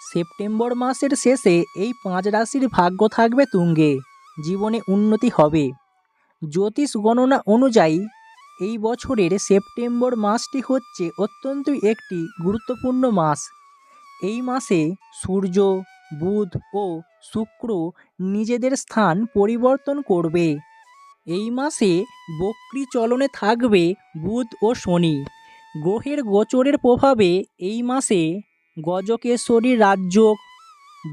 September মাসের শেষে এই পাঁচ রাশির ভাগ্য থাকবে তুঙ্গে। জীবনে উন্নতি হবে। জ্যোতিষ গণনা অনুযায়ী এই বছরের সেপ্টেম্বর মাসটি হচ্ছে অত্যন্তই একটি গুরুত্বপূর্ণ মাস। এই মাসে সূর্য, বুধ ও শুক্র নিজেদের স্থান পরিবর্তন করবে। এই মাসে বক্রি চলনে থাকবে বুধ ও শনি। গ্রহের গোচরের প্রভাবে এই মাসে গজকেশ্বরী রাজযোগ,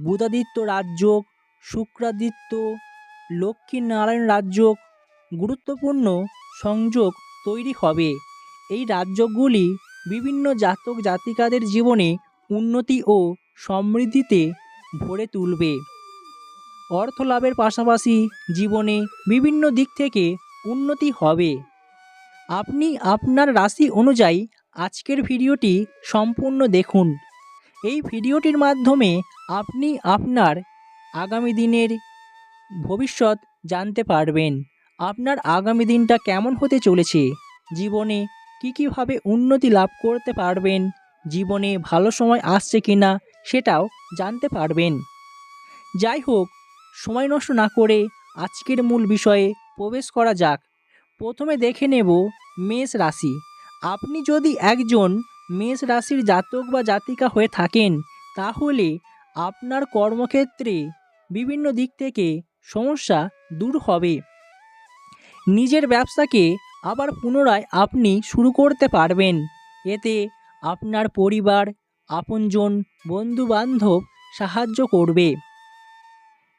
বুধাদিত্য রাজযোগ, শুক্রাদিত্য, লক্ষ্মীনারায়ণ রাজযোগ গুরুত্বপূর্ণ সংযোগ তৈরি হবে। এই রাজযোগগুলি বিভিন্ন জাতক জাতিকাদের জীবনে উন্নতি ও সমৃদ্ধিতে ভরে তুলবে। অর্থ লাভের পাশাপাশি জীবনে বিভিন্ন দিক থেকে উন্নতি হবে। আপনি আপনার রাশি অনুযায়ী আজকের ভিডিওটি সম্পূর্ণ দেখুন। এই ভিডিওটির মাধ্যমে আপনি আপনার আগামী দিনের ভবিষ্যৎ জানতে পারবেন। আপনার আগামী দিনটা কেমন হতে চলেছে? জীবনে কী কীভাবে উন্নতি লাভ করতে পারবেন? জীবনে ভালো সময় আসছে কি না সেটাও জানতে পারবেন। যাই হোক, সময় নষ্ট না করে আজকের মূল বিষয়ে প্রবেশ করা যাক। প্রথমে দেখে নেব মেষ রাশি। আপনি যদি একজন মেষ রাশির জাতক বা জাতিকা হয়ে থাকেন, তাহলে আপনার কর্মক্ষেত্রে বিভিন্ন দিক থেকে সমস্যা দূর হবে। নিজের ব্যবসাকে আবার পুনরায় আপনি শুরু করতে পারবেন। এতে আপনার পরিবার, আপনজন, বন্ধুবান্ধব সাহায্য করবে।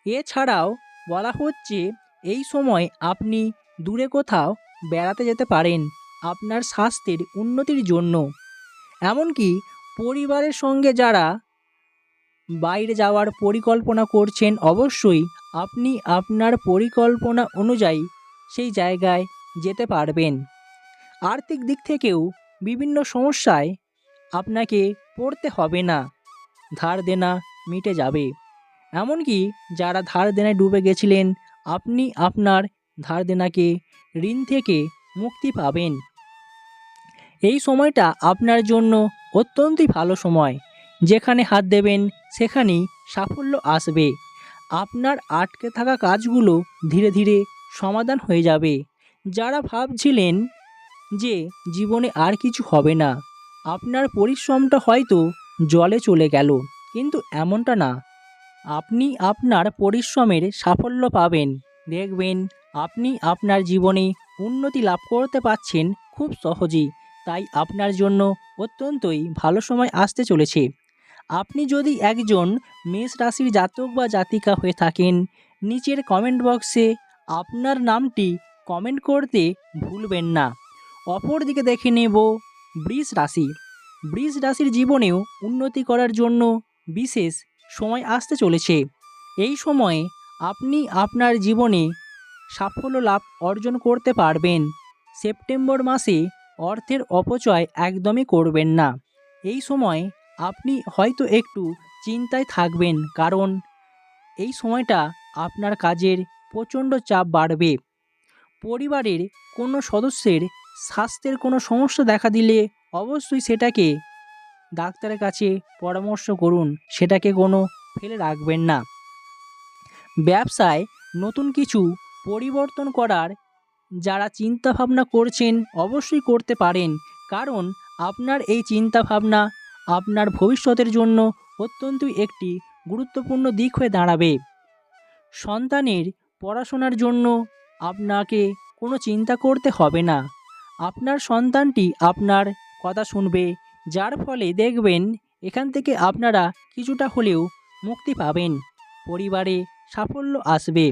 এছাড়াও বলা হচ্ছে, এই সময় আপনি দূরে কোথাও বেড়াতে যেতে পারেন, আপনার স্বাস্থ্যের উন্নতির জন্য। এমনকি পরিবারের সঙ্গে যারা বাইরে যাওয়ার পরিকল্পনা করছেন, অবশ্যই আপনি আপনার পরিকল্পনা অনুযায়ী সেই জায়গায় যেতে পারবেন। আর্থিক দিক থেকেও বিভিন্ন সমস্যায় আপনাকে পড়তে হবে না। ধার দেনা মিটে যাবে। এমনকি যারা ধার দেনায় ডুবে গেছিলেন, আপনি আপনার ধার দেনাকে ঋণ থেকে মুক্তি পাবেন। এই সময়টা আপনার জন্য অত্যন্তই ভালো সময়। যেখানে হাত দেবেন, সেখানেই সাফল্য আসবে। আপনার আটকে থাকা কাজগুলো ধীরে ধীরে সমাধান হয়ে যাবে। যারা ভাবছিলেন যে জীবনে আর কিছু হবে না, আপনার পরিশ্রমটা হয়তো জলে চলে গেল। কিন্তু এমনটা না। আপনি আপনার পরিশ্রমের সাফল্য পাবেন। দেখবেন, আপনি আপনার জীবনে উন্নতি লাভ করতে পারছেন খুব সহজেই। তাই আপনার জন্য অত্যন্তই ভালো সময় আসতে চলেছে। আপনি যদি একজন মেষ রাশির জাতক বা জাতিকা হয়ে থাকেন, নিচের কমেন্ট বক্সে আপনার নামটি কমেন্ট করতে ভুলবেন না। অপরদিকে দেখে নেব বৃষ রাশি। বৃষ রাশির জীবনেও উন্নতি করার জন্য বিশেষ সময় আসতে চলেছে। এই সময়ে আপনি আপনার জীবনে সাফল্য লাভ অর্জন করতে পারবেন। সেপ্টেম্বর মাসে অর্থের অপচয় একদমই করবেন না। এই সময় আপনি হয়তো একটু চিন্তায় থাকবেন, কারণ এই সময়টা আপনার কাজের প্রচণ্ড চাপ বাড়বে। পরিবারের কোনো সদস্যের স্বাস্থ্যের কোনো সমস্যা দেখা দিলে অবশ্যই সেটাকে ডাক্তারের কাছে পরামর্শ করুন, সেটাকে কোনো ফেলে রাখবেন না। ব্যবসায় নতুন কিছু পরিবর্তন করার যারা চিন্তা ভাবনা করছেন অবশ্যই করতে পারেন, কারণ আপনার এই চিন্তা ভাবনা আপনার ভবিষ্যতের জন্য অত্যন্তই একটি গুরুত্বপূর্ণ দিক হয়ে দাঁড়াবে। সন্তানের পড়াশোনার জন্য আপনাকে কোনো চিন্তা করতে হবে না। আপনার সন্তানটি আপনার কথা শুনবে, যার ফলে দেখবেন এখান থেকে আপনারা কিছুটা হলেও মুক্তি পাবেন, পরিবারে সাফল্য আসবে।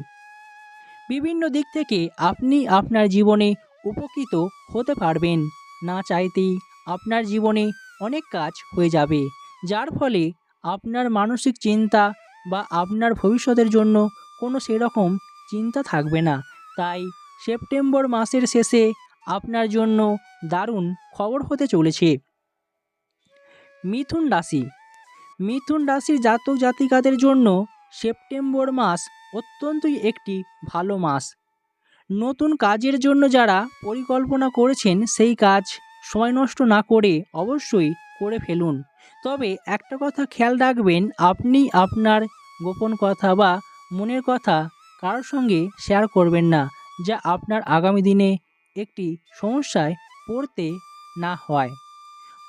বিভিন্ন দিক থেকে আপনি আপনার জীবনে উপকৃত হতে পারবেন। না চাইতেই আপনার জীবনে অনেক কাজ হয়ে যাবে, যার ফলে আপনার মানসিক চিন্তা বা আপনার ভবিষ্যতের জন্য কোনো সেরকম চিন্তা থাকবে না। তাই সেপ্টেম্বর মাসের শেষে আপনার জন্য দারুণ খবর হতে চলেছে। মিথুন রাশি। মিথুন রাশির জাতক জাতিকাদের জন্য সেপ্টেম্বর মাস অত্যন্তই একটি ভালো মাস নতুন কাজের জন্য যারা পরিকল্পনা করেছেন সেই কাজ সময় নষ্ট না করে অবশ্যই করে ফেলুন। তবে একটা কথা খেয়াল রাখবেন, আপনি আপনার গোপন কথা বা মনের কথা কারোর সঙ্গে শেয়ার করবেন না, যা আপনার আগামী দিনে একটি সমস্যায় পড়তে না হয়।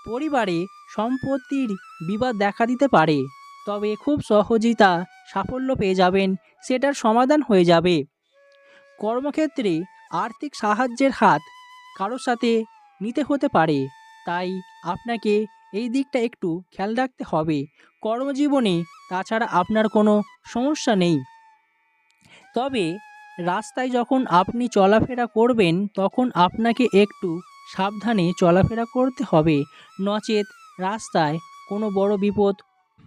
পরিবারে সম্পত্তির বিবাদ দেখা দিতে পারে, তবে খুব সহজেই তা সাফল্য পেয়ে যাবেন, সেটার সমাধান হয়ে যাবে। কর্মক্ষেত্রে আর্থিক সাহায্যের হাত কারোর সাথে নিতে হতে পারে, তাই আপনাকে এই দিকটা একটু খেয়াল রাখতে হবে। কর্মজীবনে তাছাড়া আপনার কোনো সমস্যা নেই। তবে রাস্তায় যখন আপনি চলাফেরা করবেন, তখন আপনাকে একটু সাবধানে চলাফেরা করতে হবে। নচেত রাস্তায় কোনো বড় বিপদ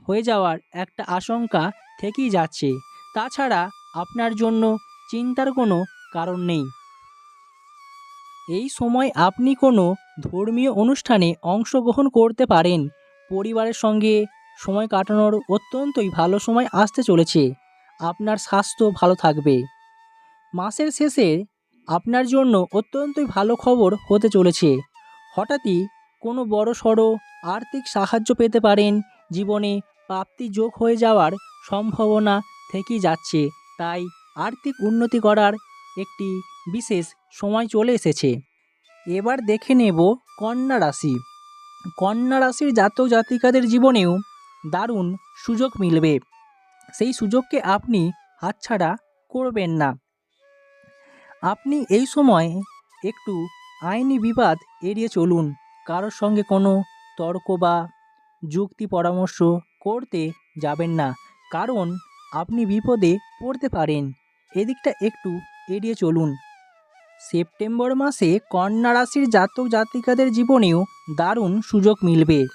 হয়ে যাওয়ার একটা আশঙ্কা থেকেই যাচ্ছে। তাছাড়া আপনার জন্য চিন্তার কোনো কারণ নেই। এই সময় আপনি কোনো ধর্মীয় অনুষ্ঠানে অংশগ্রহণ করতে পারেন। পরিবারের সঙ্গে সময় কাটানোর অত্যন্তই ভালো সময় আসতে চলেছে। আপনার স্বাস্থ্য ভালো থাকবে। মাসের শেষে আপনার জন্য অত্যন্তই ভালো খবর হতে চলেছে। হঠাৎই কোনো বড় সড়ো আর্থিক সাহায্য পেতে পারেন। জীবনে প্রাপ্তি যোগ হয়ে যাওয়ার সম্ভাবনা থেকেই যাচ্ছে। তাই আর্থিক উন্নতি করার একটি বিশেষ সময় চলে এসেছে। এবার দেখে নেব কন্যা রাশি। কন্যা রাশির জাতক জাতিকাদের জীবনেও দারুণ সুযোগ মিলবে। সেই সুযোগকে আপনি হাতছাড়া করবেন না। আপনি এই সময় একটু আইনি বিবাদ এড়িয়ে চলুন। কারোর সঙ্গে কোনো তর্ক বা যুক্তি পরামর্শ করতে যাবেন না। কারণ আপনি বিপদে পড়তে পারেন। এদিকটা একটু এড়িয়ে চলুন। সেপ্টেম্বর মাসে কন্যা রাশির জাতক জাতিকাদের জীবনেও দারুণ সুযোগ মিলবে।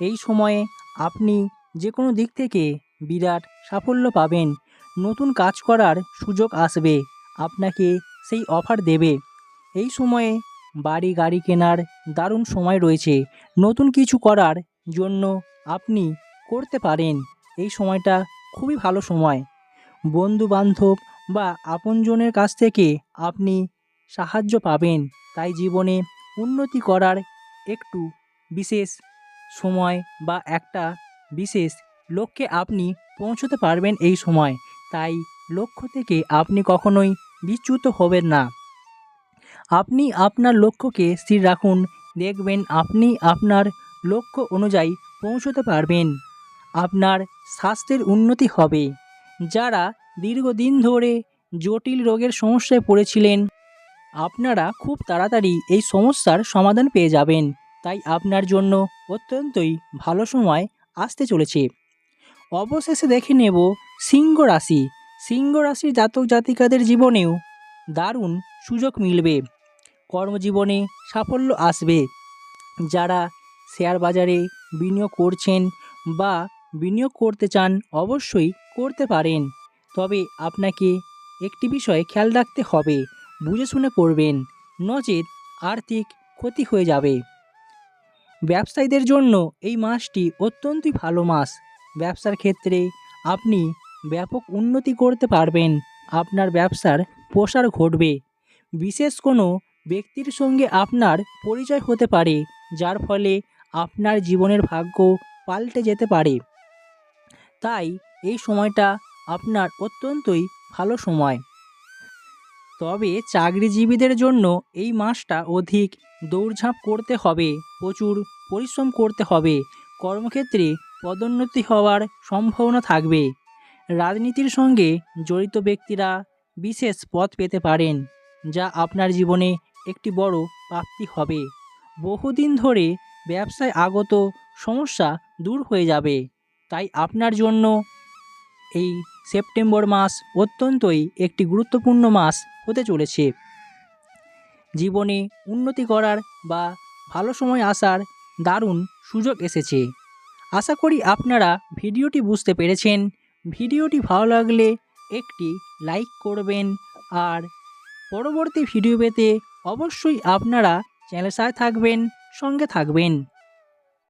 এই সময়ে আপনি যে কোনো দিক থেকে বিরাট সাফল্য পাবেন। নতুন কাজ করার সুযোগ আসবে। আপনাকে সেই অফার দেবে। এই সময়ে বাড়ি গাড়ি কেনার দারুণ সময় রয়েছে। নতুন কিছু করার জন্য আপনি করতে পারেন। এই সময়টা খুবই ভালো সময়। বন্ধু বান্ধব বা আপনজনের কাছ থেকে আপনি সাহায্য পাবেন। তাই জীবনে উন্নতি করার একটু বিশেষ সময় বা একটা বিশেষ লক্ষ্যে আপনি পৌঁছতে পারবেন এই সময়। তাই লক্ষ্য থেকে আপনি কখনোই বিচ্যুত হবেন না। আপনি আপনার লক্ষ্যকে স্থির রাখুন। দেখবেন আপনি আপনার লক্ষ্য অনুযায়ী পৌঁছতে পারবেন। আপনার স্বাস্থ্যের উন্নতি হবে। যারা দীর্ঘদিন ধরে জটিল রোগের সমস্যায় পড়েছিলেন, আপনারা খুব তাড়াতাড়ি এই সমস্যার সমাধান পেয়ে যাবেন। তাই আপনার জন্য অত্যন্তই ভালো সময় আসতে চলেছে। অবশেষে দেখে নেব সিংহ রাশি। সিংহ রাশির জাতক জাতিকাদের জীবনেও দারুণ সুযোগ মিলবে। কর্মজীবনে সাফল্য আসবে। যারা শেয়ার বাজারে বিনিয়োগ করছেন বা বিনিয়োগ করতে চান, অবশ্যই করতে পারেন। তবে আপনাকে একটি বিষয় খেয়াল রাখতে হবে, বুঝে শুনে করবেন নচেত আর্থিক ক্ষতি হয়ে যাবে। ব্যবসায়ীদের জন্য এই মাসটি অত্যন্তই ভালো মাস। ব্যবসার ক্ষেত্রে আপনি ব্যাপক উন্নতি করতে পারবেন, আপনার ব্যবসার প্রসার ঘটবে। বিশেষ কোনো ব্যক্তির সঙ্গে আপনার পরিচয় হতে পারে, যার ফলে আপনার জীবনের ভাগ্য পাল্টে যেতে পারে। তাই এই সময়টা আপনার অত্যন্তই ভালো সময়। তবে চাকরিজীবীদের জন্য এই মাসটা অধিক দৌড়ঝাঁপ করতে হবে, প্রচুর পরিশ্রম করতে হবে, কর্মক্ষেত্রে পদোন্নতি হওয়ার সম্ভাবনা থাকবে। রাজনীতির সঙ্গে জড়িত ব্যক্তিরা বিশেষ পদ পেতে পারেন, যা আপনার জীবনে একটি বড় প্রাপ্তি হবে। বহুদিন ধরে ব্যবসায় আগত সমস্যা দূর হয়ে যাবে। তাই আপনার জন্য এই সেপ্টেম্বর মাস অত্যন্তই একটি গুরুত্বপূর্ণ মাস হতে চলেছে। জীবনে উন্নতি করার বা ভালো সময় আসার দারুণ সুযোগ এসেছে। আশা করি আপনারা ভিডিওটি বুঝতে পেরেছেন। ভিডিওটি ভালো লাগলে একটি লাইক করবেন আর পরবর্তী ভিডিও পেতে অবশ্যই আপনারা চ্যানেল থাকবেন, সঙ্গে থাকবেন।